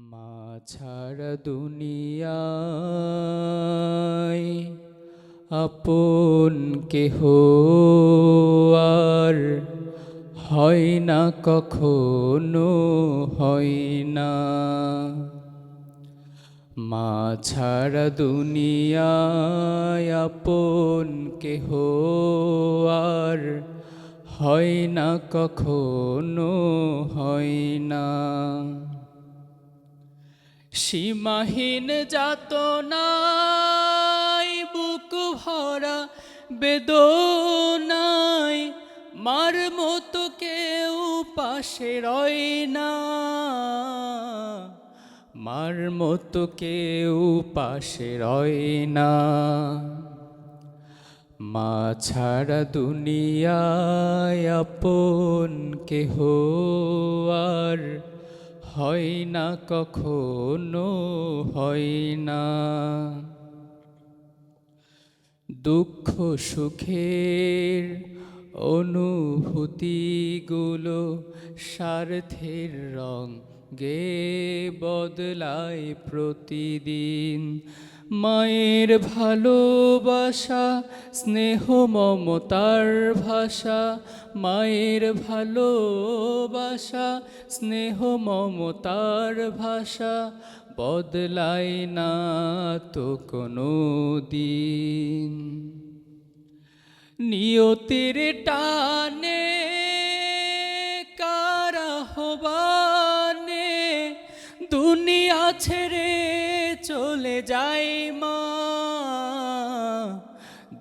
মা ছাড়া দুনিয়ায় আপন কেহ আর হয় না, কখনো হয় না। মা ছাড়া দুনিয়ায় আপন কেহ আর হয় না, কখনো হয় না। সীমাহীন যাতনায় বুক ভরা বেদনায় মার মতো কেউ পাশে রয় না। মার মতো কেউ পাশে রয় না। মা ছাড়া দুনিয়ায় আপন কেহ আর হয় না কখনো হয় না। দুঃখ সুখের অনুভূতিগুলো স্বার্থের গে বদলায় প্রতিদিন। মায়ের ভালোবাসা, স্নেহ মমতার ভাষা। মায়ের ভালোবাসা, স্নেহ মমতার ভাষা। বদলায় না তো কোনো দিন। নিয়তির টানে, কারাহবানে, দুনিয়া ছেড়ে চলে যায় মা।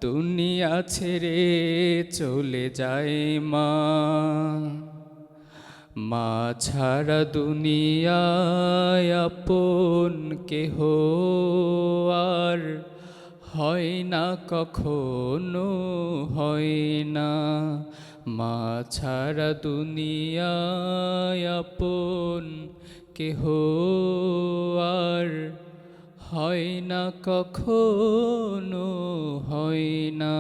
দুনিয়া ছেড়ে চলে যায় মা। মা ছাড়া দুনিয়ায় আপন কেহ আর হয় না, কখনো হয় না। মা ছাড়া দুনিয়ায় আপন কেহ আর হয় না, কখনো হয় না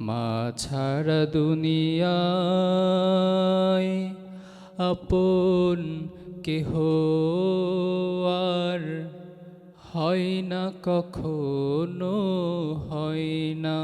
মা ছাড়া দুনিয়ায় আপন কেহ আর হয় না, কখনো হয় না।